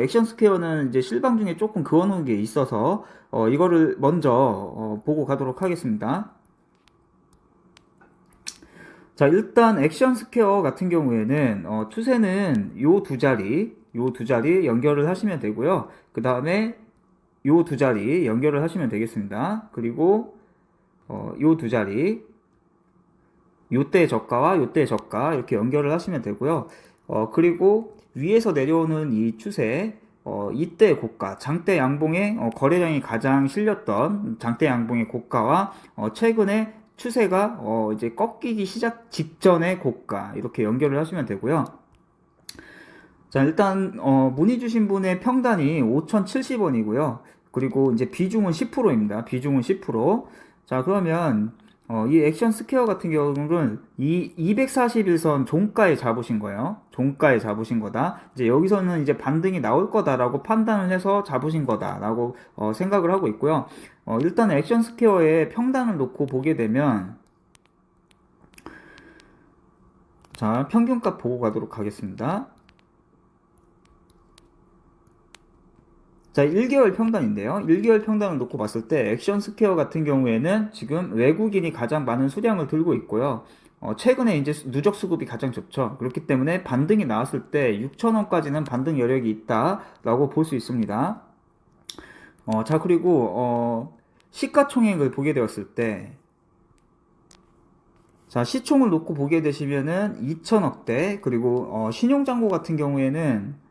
액션 스퀘어는 이제 실방 중에 조금 그어놓은 게 있어서 어, 이거를 먼저 어, 보고 가도록 하겠습니다. 자, 일단 액션 스퀘어 같은 경우에는 어, 추세는 요 두 자리, 요 두 자리 연결을 하시면 되고요. 그 다음에 요 두 자리 연결을 하시면 되겠습니다. 그리고 어, 요 두 자리, 요때 저가와 요때 저가 이렇게 연결을 하시면 되고요. 어, 그리고 위에서 내려오는 이 추세, 어, 이때 고가, 장대 양봉의 어, 거래량이 가장 실렸던 장대 양봉의 고가와 어, 최근에 추세가 어, 이제 꺾이기 시작 직전의 고가 이렇게 연결을 하시면 되고요. 자, 일단 어, 문의 주신 분의 평단이 5,070원이고요. 그리고 이제 비중은 10%입니다. 비중은 10%. 자, 그러면 어, 이 액션 스퀘어 같은 경우는 이 241선 종가에 잡으신 거예요. 종가에 잡으신 거다. 이제 여기서는 이제 반등이 나올 거다라고 판단을 해서 잡으신 거다라고 어, 생각을 하고 있고요. 어, 일단 액션 스퀘어의 평단을 놓고 보게 되면 자, 평균값 보고 가도록 하겠습니다. 자, 1개월 평단인데요. 1개월 평단을 놓고 봤을 때 액션 스퀘어 같은 경우에는 지금 외국인이 가장 많은 수량을 들고 있고요. 어, 최근에 이제 누적 수급이 가장 좋죠. 그렇기 때문에 반등이 나왔을 때 6,000원까지는 반등 여력이 있다라고 볼 수 있습니다. 어, 자, 그리고 어, 시가총액을 보게 되었을 때 자, 시총을 놓고 보게 되시면은 2천억대, 그리고 어, 신용잔고 같은 경우에는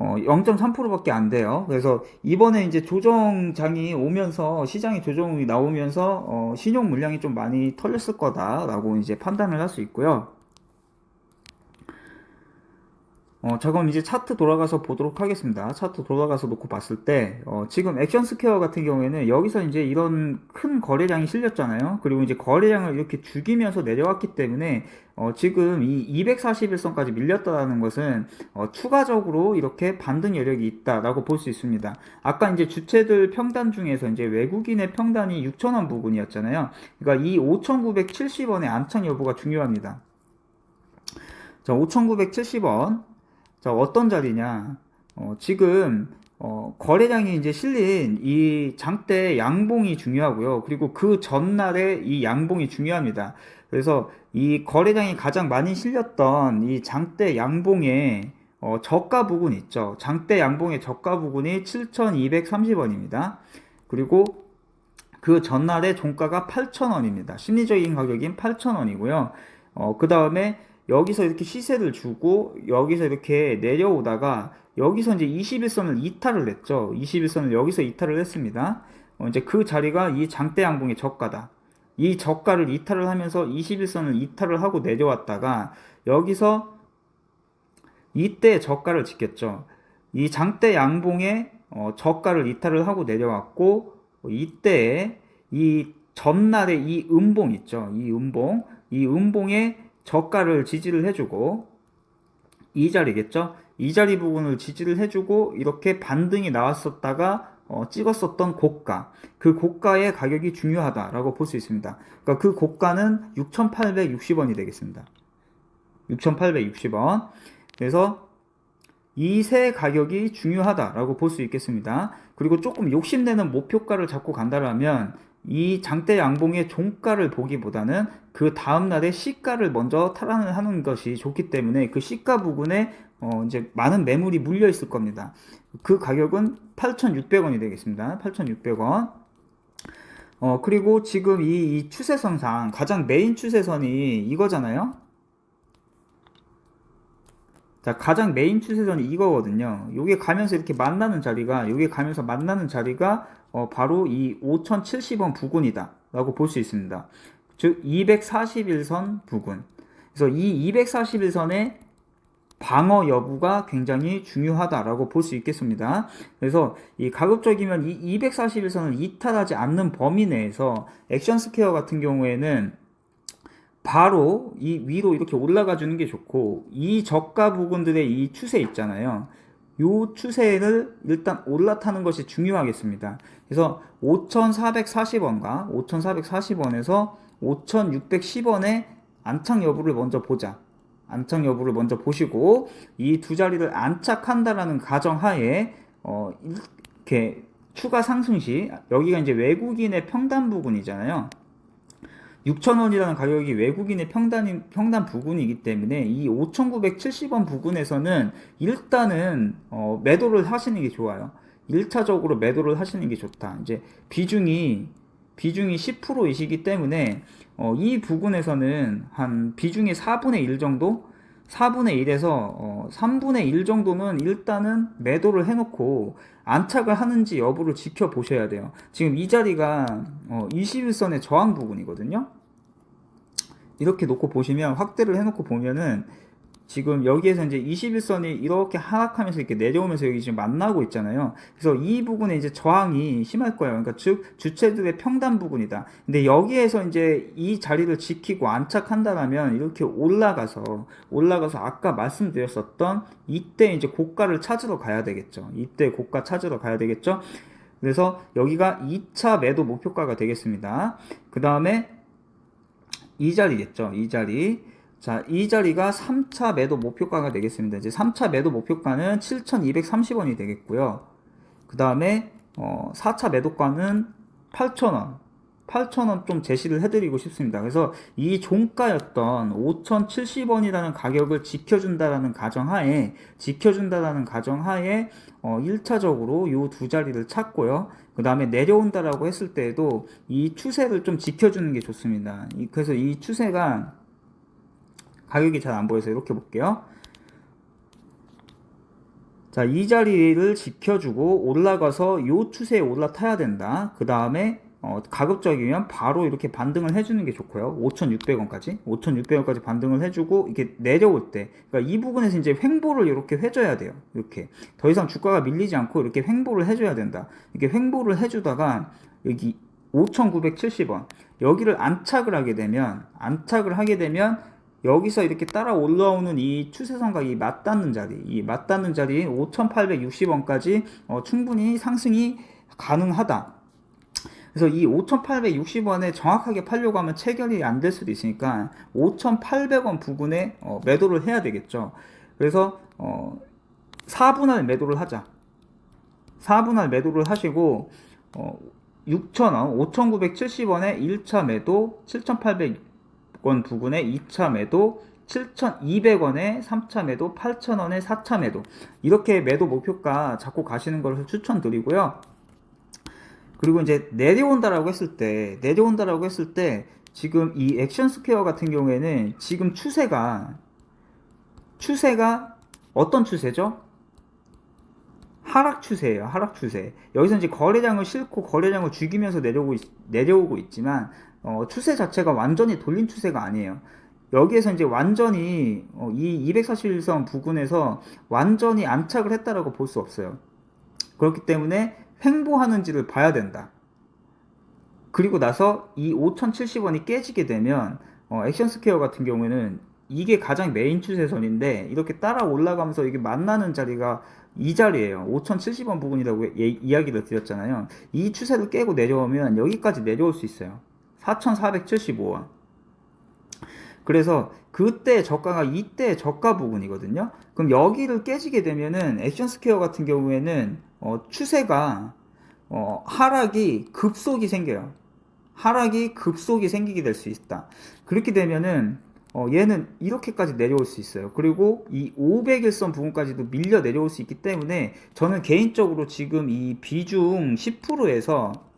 어, 0.3%밖에 안 돼요. 그래서 이번에 이제 조정장이 오면서 시장의 조정이 나오면서 어, 신용 물량이 좀 많이 털렸을 거다라고 이제 판단을 할 수 있고요. 어, 자, 그럼 이제 차트 돌아가서 보도록 하겠습니다. 차트 돌아가서 놓고 봤을 때, 어, 지금 액션 스퀘어 같은 경우에는 여기서 이제 이런 큰 거래량이 실렸잖아요. 그리고 이제 거래량을 이렇게 죽이면서 내려왔기 때문에, 어, 지금 이 241선까지 밀렸다는 것은, 어, 추가적으로 이렇게 반등 여력이 있다라고 볼 수 있습니다. 아까 이제 주체들 평단 중에서 이제 외국인의 평단이 6,000원 부분이었잖아요. 그러니까 이 5,970원의 안착 여부가 중요합니다. 자, 5,970원. 자, 어떤 자리냐? 어, 지금 어, 거래량이 이제 실린 이 장대 양봉이 중요하고요. 그리고 그 전날에 이 양봉이 중요합니다. 그래서 이 거래량이 가장 많이 실렸던 이 장대 양봉의 어, 저가 부분 있죠. 장대 양봉의 저가 부분이 7,230원입니다. 그리고 그 전날의 종가가 8,000원입니다. 심리적인 가격인 8,000원이고요. 어, 그 다음에 여기서 이렇게 시세를 주고 여기서 이렇게 내려오다가 여기서 이제 21선을 이탈을 했죠. 21선을 여기서 이탈을 했습니다. 어, 이제 그 자리가 이 장대 양봉의 저가다. 이 저가를 이탈을 하면서 21선을 이탈을 하고 내려왔다가 여기서 이때 저가를 지켰죠. 이 장대 양봉의 어, 저가를 이탈을 하고 내려왔고 이때에 이 전날에 이 음봉 있죠. 이 음봉, 이 음봉의 저가를 지지를 해주고 이 자리겠죠? 이 자리 부분을 지지를 해주고 이렇게 반등이 나왔었다가 어, 찍었었던 고가 그 고가의 가격이 중요하다라고 볼 수 있습니다. 그러니까 그 고가는 6,860원이 되겠습니다. 6,860원. 그래서 이 세 가격이 중요하다라고 볼 수 있겠습니다. 그리고 조금 욕심내는 목표가를 잡고 간다라면 이 장대 양봉의 종가를 보기보다는 그 다음날에 시가를 먼저 탈환을 하는 것이 좋기 때문에 그 시가 부분에 어 이제 많은 매물이 물려 있을 겁니다. 그 가격은 8,600원이 되겠습니다. 8,600원. 어 그리고 지금 이, 이 추세선상 가장 메인 추세선이 이거잖아요. 자, 가장 메인 추세선이 이거거든요. 요게 가면서 이렇게 만나는 자리가, 요게 가면서 만나는 자리가, 어, 바로 이 5070원 부근이다. 라고 볼 수 있습니다. 즉, 241선 부근. 그래서 이 241선의 방어 여부가 굉장히 중요하다라고 볼 수 있겠습니다. 그래서 이 가급적이면 이 241선을 이탈하지 않는 범위 내에서 액션 스퀘어 같은 경우에는 바로 이 위로 이렇게 올라가 주는 게 좋고 이 저가 부분들의 이 추세 있잖아요. 요 추세를 일단 올라타는 것이 중요하겠습니다. 그래서 5,440원과 5,440원에서 5,610원의 안착 여부를 먼저 보자. 안착 여부를 먼저 보시고 이 두 자리를 안착한다라는 가정하에 어 이렇게 추가 상승 시 여기가 이제 외국인의 평단 부근이잖아요. 6,000원이라는 가격이 외국인의 평단 평단 부근이기 때문에 이 5,970원 부근에서는 일단은 어, 매도를 하시는 게 좋아요. 1차적으로 매도를 하시는 게 좋다. 이제 비중이 비중이 10%이시기 때문에 어, 이 부분에서는 한 비중의 4분의 1 정도 4분의 1에서 어, 3분의 1 정도는 일단은 매도를 해놓고 안착을 하는지 여부를 지켜보셔야 돼요. 지금 이 자리가 어, 21선의 저항 부분이거든요. 이렇게 놓고 보시면 확대를 해놓고 보면은 지금 여기에서 이제 21선이 이렇게 하락하면서 이렇게 내려오면서 여기 지금 만나고 있잖아요. 그래서 이 부분에 이제 저항이 심할 거예요. 그러니까 즉 주체들의 평단 부분이다. 근데 여기에서 이제 이 자리를 지키고 안착한다라면 이렇게 올라가서 올라가서 아까 말씀드렸었던 이때 이제 고가를 찾으러 가야 되겠죠. 이때 고가 찾으러 가야 되겠죠. 그래서 여기가 2차 매도 목표가가 되겠습니다. 그 다음에 이 자리겠죠. 이 자리. 자, 이 자리가 3차 매도 목표가가 되겠습니다. 이제 3차 매도 목표가는 7,230원이 되겠고요. 그 다음에 어, 4차 매도가는 8,000원. 8,000원 좀 제시를 해드리고 싶습니다. 그래서 이 종가였던 5,070원이라는 가격을 지켜준다라는 가정하에, 지켜준다라는 가정하에, 어, 1차적으로 이두 자리를 찾고요. 그 다음에 내려온다라고 했을 때에도 이 추세를 좀 지켜주는 게 좋습니다. 이- 그래서 이 추세가 가격이 잘 안 보여서 이렇게 볼게요. 자, 이 자리를 지켜주고 올라가서 요 추세에 올라타야 된다. 그 다음에 어, 가급적이면 바로 이렇게 반등을 해주는 게 좋고요. 5,600원까지, 5,600원까지 반등을 해주고 이렇게 내려올 때, 그러니까 이 부분에서 이제 횡보를 이렇게 해줘야 돼요. 이렇게 더 이상 주가가 밀리지 않고 이렇게 횡보를 해줘야 된다. 이렇게 횡보를 해주다가 여기 5,970원 여기를 안착을 하게 되면 안착을 하게 되면 여기서 이렇게 따라 올라오는 이 추세선과 이 맞닿는 자리, 이 맞닿는 자리 5,860원까지 어, 충분히 상승이 가능하다. 그래서 이 5,860원에 정확하게 팔려고 하면 체결이 안 될 수도 있으니까 5,800원 부근에 어, 매도를 해야 되겠죠. 그래서 어, 4분할 매도를 하자. 4분할 매도를 하시고 어, 6,000원, 5,970원에 1차 매도, 7,800 원 부근에 2차 매도, 7,200원에 3차 매도, 8,000원에 4차 매도. 이렇게 매도 목표가 잡고 가시는 것을 추천드리고요. 그리고 이제 내려온다라고 했을 때, 내려온다라고 했을 때, 지금 이 액션 스퀘어 같은 경우에는 지금 추세가, 추세가 어떤 추세죠? 하락 추세예요. 하락 추세. 여기서 이제 거래량을 싣고 거래량을 죽이면서 내려오고 있, 내려오고 있지만 어, 추세 자체가 완전히 돌린 추세가 아니에요. 여기에서 이제 완전히 어, 이 241선 부근에서 완전히 안착을 했다라고 볼 수 없어요. 그렇기 때문에 횡보하는지를 봐야 된다. 그리고 나서 이 5,070원이 깨지게 되면 어, 액션 스퀘어 같은 경우에는 이게 가장 메인 추세선인데 이렇게 따라 올라가면서 이게 만나는 자리가 이 자리예요. 5,070원 부분이라고 예- 이야기를 드렸잖아요. 이 추세를 깨고 내려오면 여기까지 내려올 수 있어요. 4,475원. 그래서 그때 저가가 이때 저가 부분이거든요. 그럼 여기를 깨지게 되면은 액션 스퀘어 같은 경우에는 어, 추세가 어, 하락이 급속이 생겨요. 하락이 급속이 생기게 될 수 있다. 그렇게 되면은 어, 얘는 이렇게까지 내려올 수 있어요. 그리고 이 500일선 부분까지도 밀려 내려올 수 있기 때문에 저는 개인적으로 지금 이 비중 10%에서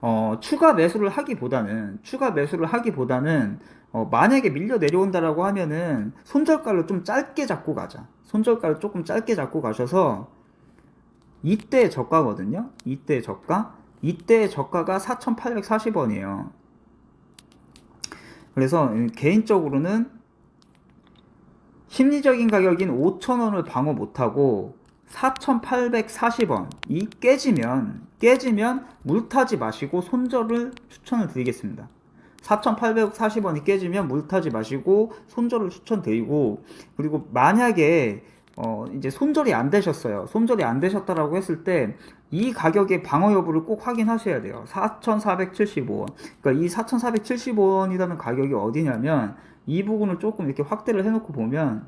어, 추가 매수를 하기보다는 추가 매수를 하기보다는 어, 만약에 밀려 내려온다라고 하면은 손절가를 좀 짧게 잡고 가자. 손절가를 조금 짧게 잡고 가셔서 이때 저가거든요. 이때 저가. 이때 저가가 4,840원이에요. 그래서 음, 개인적으로는 심리적인 가격인 5,000원을 방어 못하고 4,840원 이 깨지면 깨지면 물타지 마시고 손절을 추천을 드리겠습니다. 4,840원이 깨지면 물타지 마시고 손절을 추천드리고 그리고 만약에 어 이제 손절이 안 되셨어요. 손절이 안 되셨다라고 했을 때 이 가격의 방어 여부를 꼭 확인하셔야 돼요. 4,475원. 그러니까 이 4,475원이라는 가격이 어디냐면 이 부분을 조금 이렇게 확대를 해놓고 보면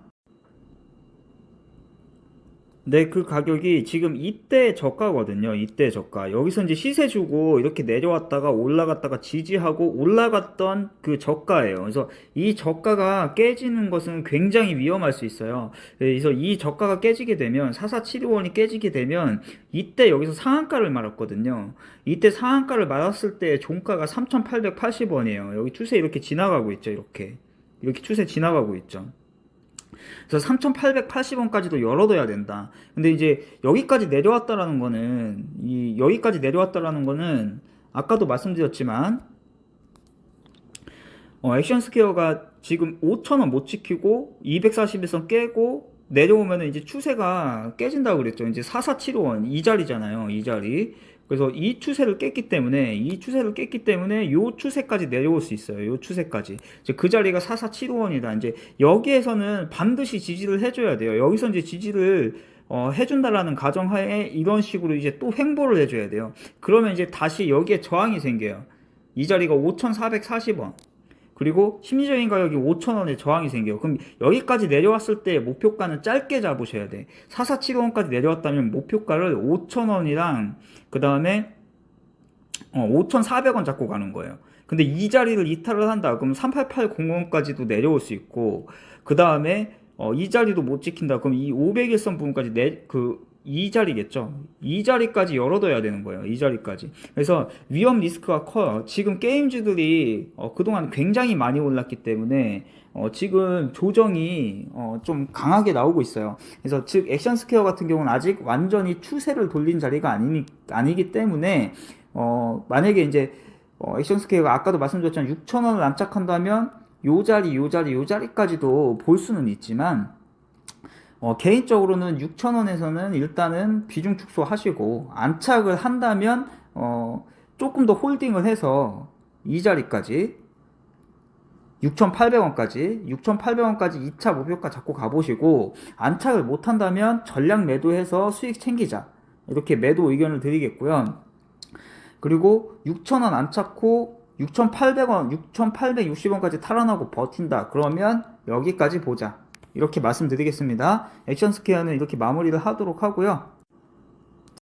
네, 그 가격이 지금 이때 저가거든요. 이때 저가. 여기서 이제 시세 주고 이렇게 내려왔다가 올라갔다가 지지하고 올라갔던 그 저가예요. 그래서 이 저가가 깨지는 것은 굉장히 위험할 수 있어요. 네, 그래서 이 저가가 깨지게 되면 4475원이 깨지게 되면 이때 여기서 상한가를 말았거든요. 이때 상한가를 말았을 때 종가가 3880원이에요. 여기 추세 이렇게 지나가고 있죠. 이렇게. 이렇게 추세 지나가고 있죠. 그래서 3,880원까지도 열어둬야 된다. 근데 이제 여기까지 내려왔다라는 거는 이 여기까지 내려왔다라는 거는 아까도 말씀드렸지만 어, 액션 스퀘어가 지금 5,000원 못 지키고 241선 깨고 내려오면은 이제 추세가 깨진다고 그랬죠. 이제 4475원 이 자리잖아요. 이 자리. 그래서 이 추세를 깼기 때문에 이 추세를 깼기 때문에 요 추세까지 내려올 수 있어요. 요 추세까지. 이제 그 자리가 4475원이다. 이제 여기에서는 반드시 지지를 해줘야 돼요. 여기서 이제 지지를 어, 해준다라는 가정하에 이런 식으로 이제 또 횡보를 해줘야 돼요. 그러면 이제 다시 여기에 저항이 생겨요. 이 자리가 5,440원. 그리고 심리적인 가격이 5,000원에 저항이 생겨요. 그럼 여기까지 내려왔을 때 목표가는 짧게 잡으셔야 돼. 4475원까지 내려왔다면 목표가를 5,000원이랑 그 다음에 어, 5,400원 잡고 가는 거예요. 근데 이 자리를 이탈을 한다. 그럼 38800원까지도 내려올 수 있고 그 다음에 어, 이 자리도 못 지킨다. 그럼 이 501선 부분까지 내, 그, 이 자리겠죠. 이 자리까지 열어둬야 되는 거예요. 이 자리까지. 그래서 위험 리스크가 커요. 지금 게임주들이 어, 그동안 굉장히 많이 올랐기 때문에 어, 지금 조정이 어, 좀 강하게 나오고 있어요. 그래서 즉 액션 스퀘어 같은 경우는 아직 완전히 추세를 돌린 자리가 아니, 아니기 때문에 어, 만약에 이제 어, 액션 스퀘어가 아까도 말씀드렸지만 6,000원을 안착한다면 요 자리, 요 자리, 요 자리까지도 볼 수는 있지만 어, 개인적으로는 6,000원에서는 일단은 비중 축소하시고 안착을 한다면 어, 조금 더 홀딩을 해서 이 자리까지 6,800원까지 6,800원까지 2차 목표가 잡고 가보시고 안착을 못한다면 전량 매도해서 수익 챙기자 이렇게 매도 의견을 드리겠고요. 그리고 6,000원 안착 후 6,800원, 6,860원까지 탈환하고 버틴다. 그러면 여기까지 보자. 이렇게 말씀드리겠습니다. 액션 스퀘어는 이렇게 마무리를 하도록 하고요.